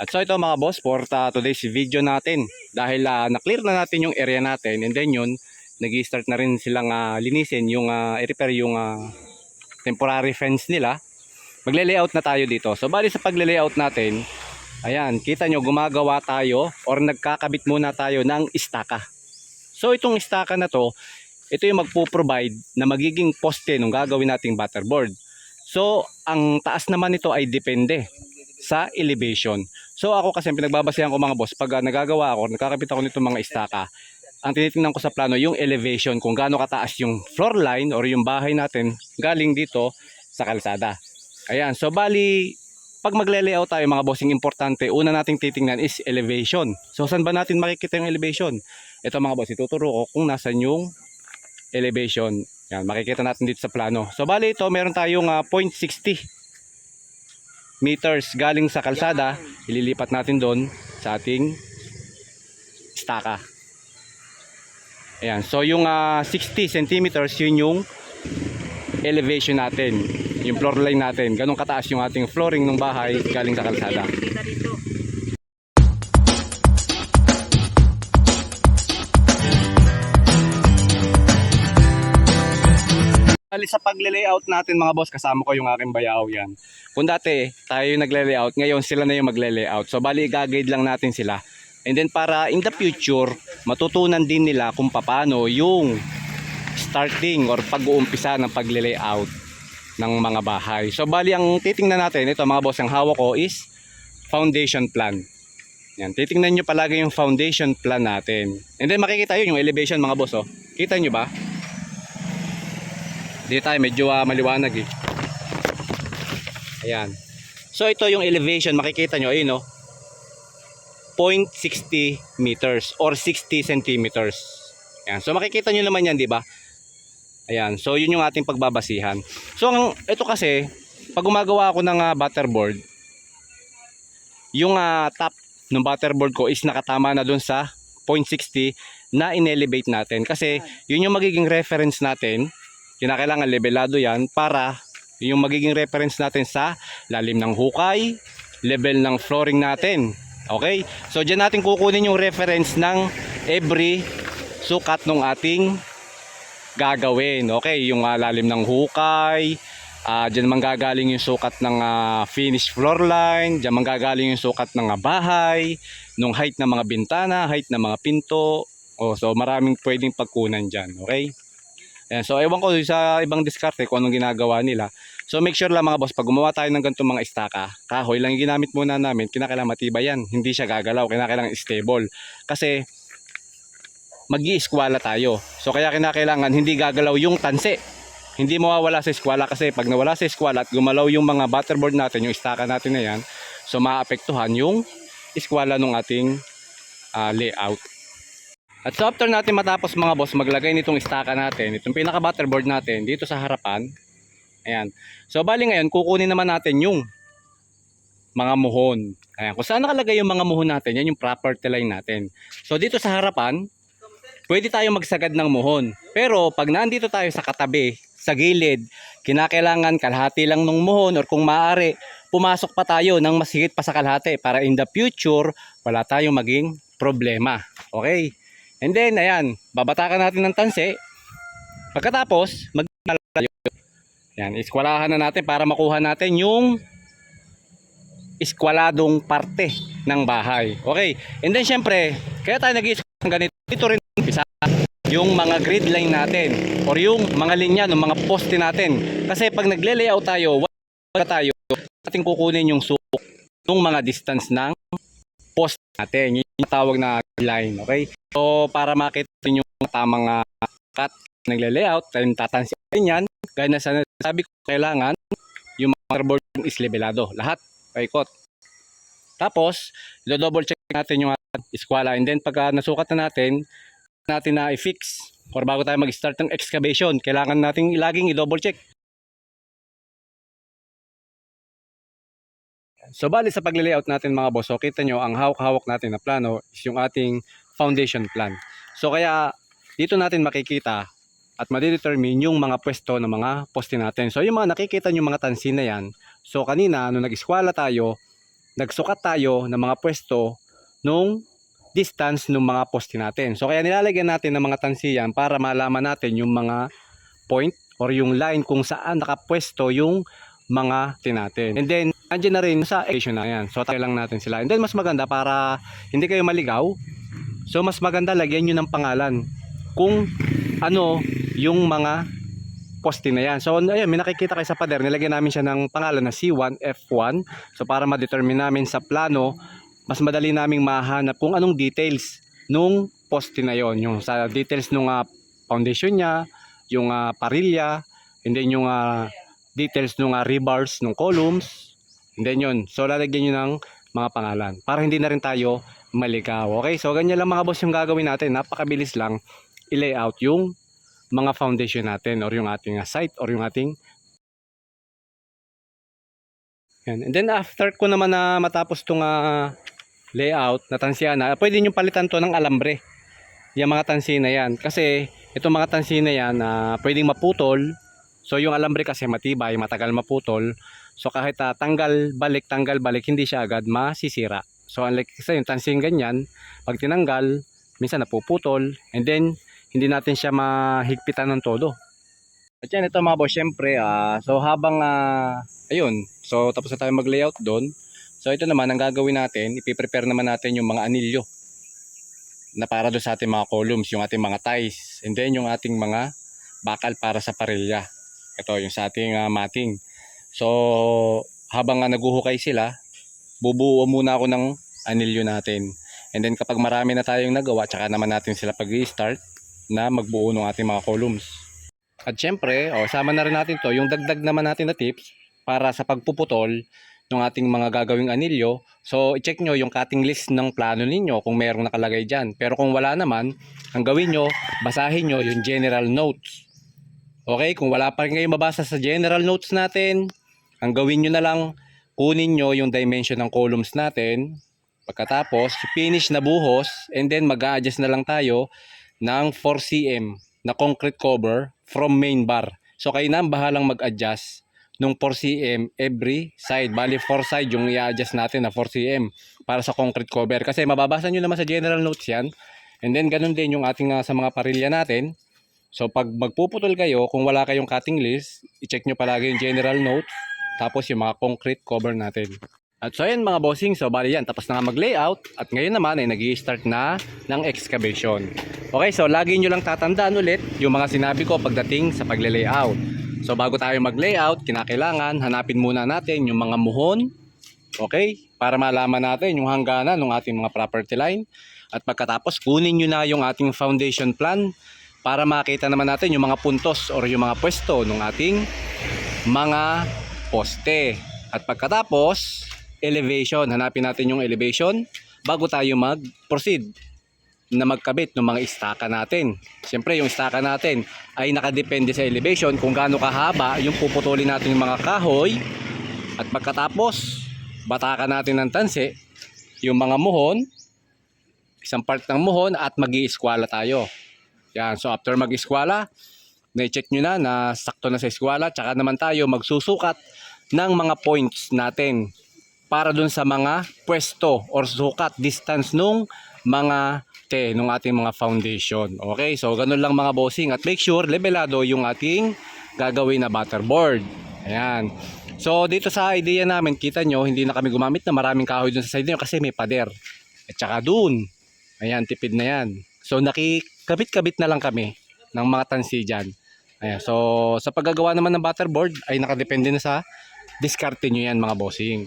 At so ito mga boss, for uh, today's video natin, dahil uh, na-clear na natin yung area natin and then yun, nag start na rin silang uh, linisin yung uh, i-repair yung uh, temporary fence nila. Magle-layout na tayo dito. So bali sa pagle-layout natin, ayan, kita nyo gumagawa tayo or nagkakabit muna tayo ng istaka. So itong istaka na to, ito yung magpo-provide na magiging poste nung gagawin nating butterboard. So ang taas naman nito ay depende sa elevation. So ako kasi pinagbabasihan ko mga boss, pag uh, nagagawa ako, nakakabit ako nito mga istaka, ang tinitingnan ko sa plano yung elevation, kung gaano kataas yung floor line or yung bahay natin galing dito sa kalsada. Ayan, so bali, pag magle-layout tayo mga bossing importante, una nating titingnan is elevation. So saan ba natin makikita yung elevation? Ito mga boss, ituturo ko kung nasan yung elevation. Yan, makikita natin dito sa plano. So bali ito, meron tayong uh, 0.60 meters galing sa kalsada, ililipat natin doon sa ating staka. Ayan, so yung ah, 60 centimeters, yun yung elevation natin, yung floor line natin. Ganun kataas yung ating flooring ng bahay galing sa kalsada. Bali sa pagle-layout natin mga boss, kasama ko yung aking bayaw yan. Kung dati tayo yung nagle-layout, ngayon sila na yung magle-layout. So bali i-guide lang natin sila. And then para in the future, matutunan din nila kung paano yung starting or pag-uumpisa ng pagle-layout ng mga bahay. So bali ang titingnan natin, ito mga boss, ang hawak ko is foundation plan. Yan, titingnan nyo palagi yung foundation plan natin. And then makikita yun, yung elevation mga boss. Oh. Kita nyo ba? Dito tayo, medyo ah, maliwanag eh. Ayan. So ito yung elevation, makikita nyo, ayun oh. 0.60 meters or 60 centimeters. Ayan. So makikita nyo naman yan, di ba? Ayan. So yun yung ating pagbabasihan. So ang, ito kasi, pag gumagawa ako ng ah, butterboard, yung ah, top ng butterboard ko is nakatama na dun sa 0.60 na in-elevate natin. Kasi yun yung magiging reference natin kinakailangan levelado yan para yung magiging reference natin sa lalim ng hukay, level ng flooring natin. Okay? So dyan natin kukunin yung reference ng every sukat ng ating gagawin. Okay? Yung ah, lalim ng hukay, ah dyan manggagaling yung sukat ng ah, finished floor line, dyan manggagaling yung sukat ng ah, bahay, nung height ng mga bintana, height ng mga pinto. Oh, so maraming pwedeng pagkunan dyan. Okay? Ayan, so ewan ko sa ibang diskarte kung anong ginagawa nila. So make sure lang mga boss, pag gumawa tayo ng ganitong mga istaka, kahoy lang yung ginamit muna namin, kinakailangan matibay yan. Hindi siya gagalaw, kinakailangan stable. Kasi mag eskwala tayo. So kaya kinakailangan hindi gagalaw yung tanse. Hindi mawawala sa eskwala kasi pag nawala sa eskwala at gumalaw yung mga butterboard natin, yung istaka natin na yan, so maapektuhan yung eskwala ng ating ah, layout. At so after natin matapos mga boss maglagay nitong istaka natin, itong pinaka butterboard natin dito sa harapan. Ayan. So bali ngayon kukunin naman natin yung mga muhon. Ayan. Kung saan nakalagay yung mga muhon natin, yan yung property line natin. So dito sa harapan, pwede tayo magsagad ng muhon. Pero pag nandito tayo sa katabi, sa gilid, kinakailangan kalahati lang ng muhon or kung maaari, pumasok pa tayo ng mas higit pa sa kalahati para in the future, wala tayong maging problema. Okay? And then, ayan, babatakan natin ng tanse. Pagkatapos, maglalalayo. Yan, iskwalahan na natin para makuha natin yung iskwaladong parte ng bahay. Okay. And then, syempre, kaya tayo nag ng ganito. Dito rin umpisa yung mga grid line natin or yung mga linya ng mga poste natin. Kasi pag nagle-layout tayo, wala tayo, ating kukunin yung suko ng mga distance ng natin. Yun yung tawag na line, okay? So, para makita niyo yung tamang uh, cut nagle-layout, then tatansiyan yan. Gaya na sa sabi ko, kailangan yung motherboard is levelado. Lahat, paikot. Tapos, do-double check natin yung ating eskwala. And then, pagka nasukat na natin, natin na i-fix or bago tayo mag-start ng excavation, kailangan nating laging i-double check. So bali sa pagle-layout natin mga boss, so kita nyo ang hawak-hawak natin na plano is yung ating foundation plan. So kaya dito natin makikita at madidetermine yung mga pwesto ng mga poste natin. So yung mga nakikita nyo mga tansin na yan, so kanina nung nag-eskwala tayo, nagsukat tayo ng mga pwesto nung distance ng mga poste natin. So kaya nilalagyan natin ng mga tansiyan para malaman natin yung mga point or yung line kung saan nakapwesto yung mga tinatin. And then, andyan na rin sa equation na yan. So, tayo lang natin sila. And then, mas maganda para hindi kayo maligaw. So, mas maganda lagyan nyo ng pangalan kung ano yung mga poste na yan. So, ayun, may nakikita kayo sa pader. Nilagyan namin siya ng pangalan na C1, F1. So, para ma-determine namin sa plano, mas madali naming mahanap kung anong details nung poste na yon Yung sa details nung ah, foundation niya, yung ah, parilya, and then yung ah, details nung ah, rebars nung columns, and then yun. So, lalagyan nyo ng mga pangalan. Para hindi na rin tayo maligaw. Okay, so ganyan lang mga boss yung gagawin natin. Napakabilis lang i-layout yung mga foundation natin or yung ating ah, site or yung ating yan. And then after ko naman na matapos tong ah, layout na tansiya na, pwede nyo palitan to ng alambre. Yung mga tansi na yan. Kasi itong mga tansi na yan na pwedeng maputol. So yung alambre kasi matibay, matagal maputol. So kahit ah, tanggal balik, tanggal balik, hindi siya agad masisira. So unlike kasi yung tansing ganyan, pag tinanggal, minsan napuputol. And then hindi natin siya mahigpitan ng todo. At yan, ito mga boss, syempre, ah, so habang, ah, ayun, so tapos na tayo mag-layout doon. So ito naman, ang gagawin natin, ipiprepare naman natin yung mga anilyo na para doon sa ating mga columns, yung ating mga ties, and then yung ating mga bakal para sa parilya. Ito, yung sa ating ah, matting. So, habang uh, naguhukay sila, bubuo muna ako ng anilyo natin. And then kapag marami na tayong nagawa, tsaka naman natin sila pag-i-start na magbuo ng ating mga columns. At syempre, oh, sama na rin natin to, yung dagdag naman natin na tips para sa pagpuputol ng ating mga gagawing anilyo. So, i-check nyo yung cutting list ng plano ninyo kung mayroong nakalagay dyan. Pero kung wala naman, ang gawin nyo, basahin nyo yung general notes. Okay, kung wala pa rin kayo mabasa sa general notes natin, ang gawin nyo na lang, kunin nyo yung dimension ng columns natin. Pagkatapos, finish na buhos, and then mag-a-adjust na lang tayo ng 4cm na concrete cover from main bar. So kayo na ang bahalang mag-adjust nung 4cm every side. Bali 4 side yung i-adjust natin na 4cm para sa concrete cover. Kasi mababasa nyo naman sa general notes yan. And then ganun din yung ating ah, sa mga parilya natin. So pag magpuputol kayo, kung wala kayong cutting list, i-check nyo palagi yung general notes. Tapos yung mga concrete cover natin. At so ayan mga bossing, so bali yan, tapos na nga mag-layout at ngayon naman ay nag start na ng excavation. Okay, so lagi nyo lang tatandaan ulit yung mga sinabi ko pagdating sa pagle-layout. So bago tayo mag-layout, kinakailangan hanapin muna natin yung mga muhon, okay, para malaman natin yung hangganan ng ating mga property line. At pagkatapos, kunin nyo na yung ating foundation plan para makita naman natin yung mga puntos or yung mga pwesto ng ating mga poste. At pagkatapos, elevation. Hanapin natin yung elevation bago tayo mag-proceed na magkabit ng mga istaka natin. Siyempre, yung istaka natin ay nakadepende sa elevation kung gaano kahaba yung puputulin natin yung mga kahoy. At pagkatapos, batakan natin ng tansi, yung mga muhon, isang part ng muhon at mag eskwala tayo. Yan, so after mag-eskwala, na-check nyo na na sakto na sa eskwala, tsaka naman tayo magsusukat ng mga points natin para dun sa mga pwesto or sukat distance nung mga te nung ating mga foundation. Okay, so ganun lang mga bossing at make sure levelado yung ating gagawin na butterboard. Ayan. So dito sa idea namin, kita nyo, hindi na kami gumamit na maraming kahoy dun sa side nyo kasi may pader. At saka dun, ayan, tipid na yan. So nakikabit-kabit na lang kami ng mga tansi dyan. Ayan, so sa paggagawa naman ng butterboard ay nakadepende na sa diskarte nyo yan mga bossing.